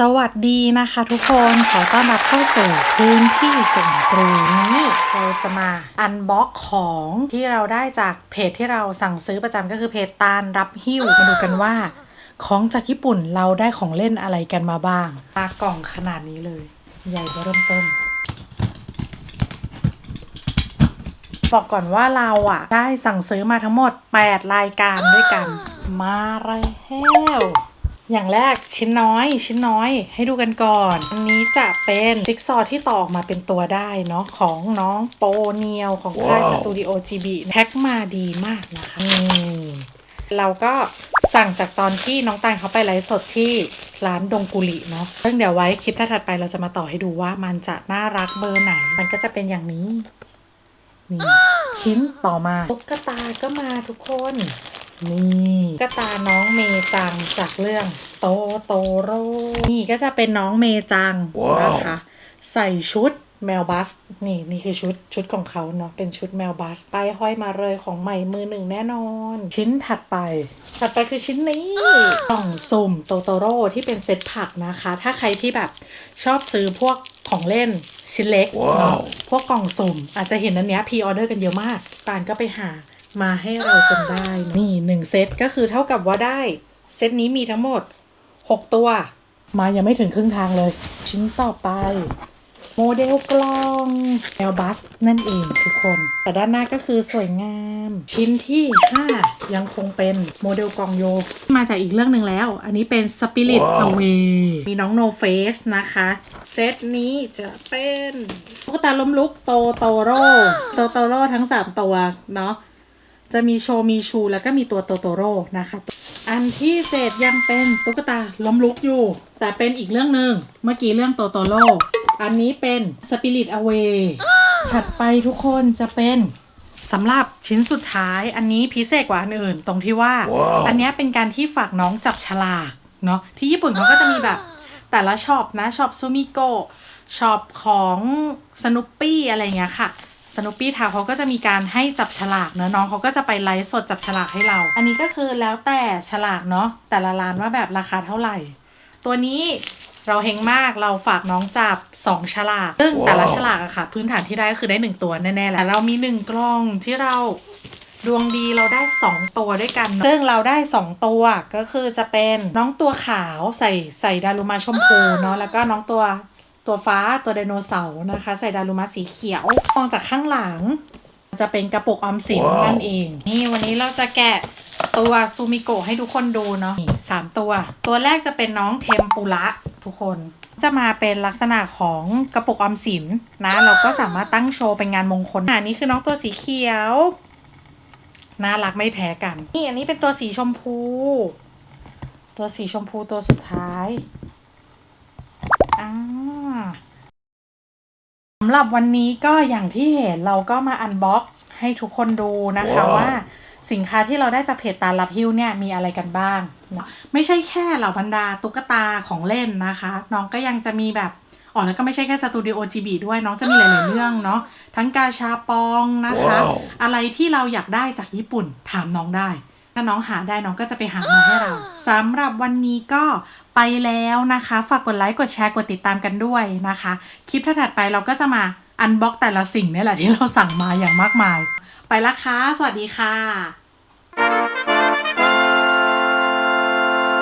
สวัสดีนะคะทุกคนขอต้อนรับเข้าสู่พื้นที่ส่วนตรูนี้เราจะมาอันบ็อกของที่เราได้จากเพจที่เราสั่งซื้อประจำก็คือเพจตาลรับหิ้วมาดูกันว่า ของจากญี่ปุ่นเราได้ของเล่นอะไรกันมาบ้างมากล่องขนาดนี้เลย ใหญ่เริ่มต้นบอกก่อนว่าเราอะ ได้สั่งซื้อมาทั้งหมด 8 รายการด้วยกัน มาเลยเฮล อย่างแรกชิ้นน้อย ชิ้นน้อยให้ดูกันก่อน อันนี้จะเป็นจิ๊กซอว์ที่ต่อออกมาเป็นตัวได้เนาะของน้องโปเนียวของค่ายสว้าวตูดิโอจีบีแพ็คมาดีมากนะคะนี่เราก็สั่งจากตอนที่น้องตาลเขาไปไลฟ์สดที่ร้านดงกุลิเนาะซึ่งเดี๋ยวไว้คลิปถัดๆไปเราจะมาต่อให้ดูว่ามันจะน่ารักเบอร์ไหน มันก็จะเป็นอย่างนี้ นี่ ชิ้นต่อมาตุ๊กตาก็มาทุกคน นี่ตุ๊กตาน้องเมจังจากเรื่องโตโตโร่นี่ก็จะเป็นน้องเมจังว้าวนะคะใส่ชุดแมวบัส นี่นี่คือชุดชุดของเขาเนาะเป็นชุดแมวบัสไปายห้อยมาเลยของใหม่มือหนึ่งแน่นอน ชิ้นถัดไป ถัดไปคือชิ้นนี้กล่องสุ่มโตโตโร่ที่เป็นเซตผักนะคะ ถ้าใครที่แบบชอบซื้อพวกของเล่นชิ้นเล็กเนาะว้าวพวกกล่องสุ่มอาจจะเห็นอันเนี้ยพรีออเดอร์กันเยอะมากปานก็ไปหา มาให้เราจนได้นะนี่หนึ่งเซตก็คือเท่ากับว่าได้ เซตนี้มีทั้งหมด 6 ตัว มายังไม่ถึงครึ่งทางเลย ชิ้นต่อไป โมเดลกล้องแอลบัสนั่นเองทุกคน แต่ด้านหน้าก็คือสวยงาม ชิ้นที่ 5 ยังคงเป็นโมเดลกล่องโย มาจากอีกเรื่องหนึ่งแล้ว อันนี้เป็น Spirit ว้าว Away มีน้อง No Face นะคะ เซตนี้จะเป็นตุ๊กตาล้มลุกโตโตโร่โตโตโร่ทั้ง 3 ตัวเนาะ จะมีโชว์มีชู แล้วก็มีตัวโตโตโร่นะคะ อันที่เจ็ดยังเป็นตุ๊กตาล้มลุกอยู่ แต่เป็นอีกเรื่องหนึ่งเมื่อกี้เรื่องโตโตโร่อันนี้เป็น Spirit Away ถัดไปทุกคนจะเป็นสำหรับชิ้นสุดท้ายอันนี้พิเศษกว่าอันอื่นตรงที่ว่าว้าวอันเนี้ยเป็นการที่ฝากน้องจับฉลากเนาะที่ญี่ปุ่นเขาก็จะมีแบบแต่ละช็อปนะช็อปซูมิโกช็อปของสนุปปี้อะไรเงี้ยค่ะ สนุปปี้ทาวเขาก็จะมีการให้จับฉลากเนอะน้องเขาก็จะไปไลฟ์สดจับฉลากให้เรา อันนี้ก็คือแล้วแต่ฉลากเนาะแต่ละร้านว่าแบบราคาเท่าไหร่ ตัวนี้เราเฮงมากเราฝากน้องจับ 2 ฉลาก ซึ่งแต่ละฉลากอะค่ะ พื้นฐานที่ได้ก็คือได้ 1 ตัวแน่ๆแหละแต่เรามี 1 กล้องที่เราดวงดีเราได้ 2 ตัวด้วยกัน ซึ่งเราได้ 2 ตัวก็คือจะเป็นน้องตัวขาวใส่ใส่ดารุมาชมพูเนาะแล้วก็น้องตัว ตัวฟ้าตัวไดโนเสาร์นะคะ ใส่ดารุมาสีเขียวมองจากข้างหลัง จะเป็นกระปุกออมสินว้าวนั่นเอง นี่วันนี้เราจะแกะตัวซูมิโกะให้ทุกคนดูเนาะนี่สามตัว ตัวแรกจะเป็นน้องเทมปุระทุกคนจะมาเป็นลักษณะของกระปุกออมสินนะ เราก็สามารถตั้งโชว์เป็นงานมงคลอันนี้คือน้องตัวสีเขียวน่ารักไม่แพ้กัน นี่อันนี้เป็นตัวสีชมพู ตัวสีชมพูตัวสุดท้ายอ่า สำหรับวันนี้ก็อย่างที่เห็นเราก็มาอันบ็อกให้ทุกคนดูนะคะว้าวว่าสินค้าที่เราได้จากเพจตาลับฮิ้วเนี่ยมีอะไรกันบ้างนะไม่ใช่แค่เหล่าบรรดาตุ๊กตาของเล่นนะคะ น้องก็ยังจะมีแบบอ๋อแล้วก็ไม่ใช่แค่สตูดิโอจีบีด้วยน้องจะมีหลายๆเรื่องเนาะทั้งกาชาปองนะคะว้าวอะไรที่เราอยากได้จากญี่ปุ่นถามน้องได้ ถ้าน้องหาได้น้องก็จะไปหามาให้เราสำหรับวันนี้ก็ไปแล้วนะคะ ฝากกดไลค์กดแชร์กดติดตามกันด้วยนะคะ คลิปถัดๆไปเราก็จะมาอันบ็อกแต่ละสิ่งเนี่ยแหละที่เราสั่งมาอย่างมากมาย ไปละค่ะสวัสดีค่ะ